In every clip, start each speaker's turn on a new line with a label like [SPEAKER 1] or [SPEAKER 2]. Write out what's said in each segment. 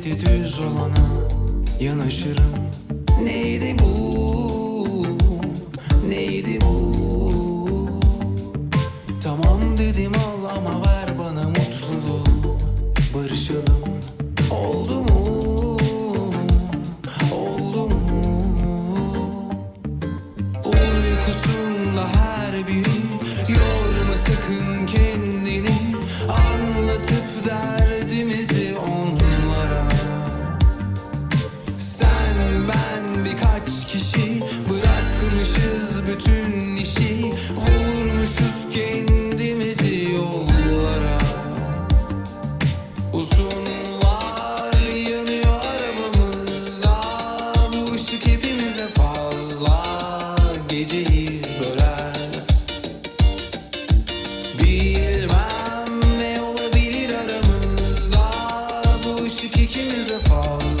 [SPEAKER 1] Hasreti düz olana yanaşırım? Neydi bu, neydi bu? Tamam dedim ama kişi Bırakmışız bütün işi Vurmuşuz kendimizi yollara. Uzunlar yanıyor arabamızda Bu ışık hepimize fazla Geceyi böler. Bilmem ne olabilir aramızda Bu ışık ikimize fazla.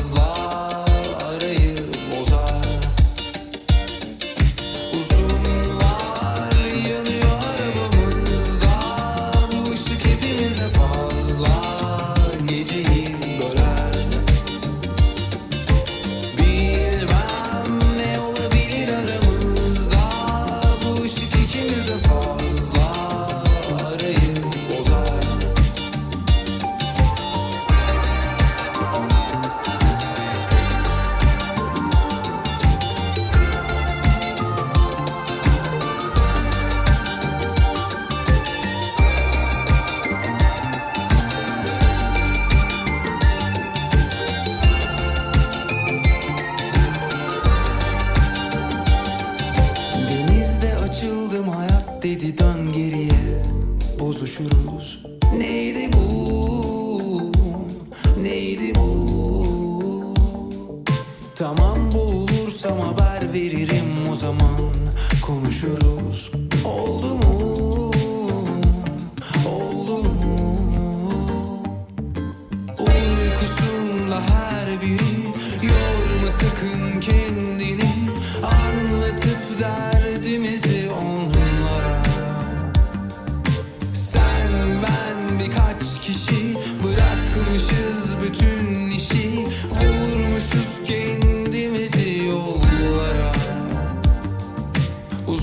[SPEAKER 1] dedi dön geriye bozuşuruz. Neydi bu? Neydi bu? Tamam bu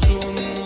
[SPEAKER 1] 做。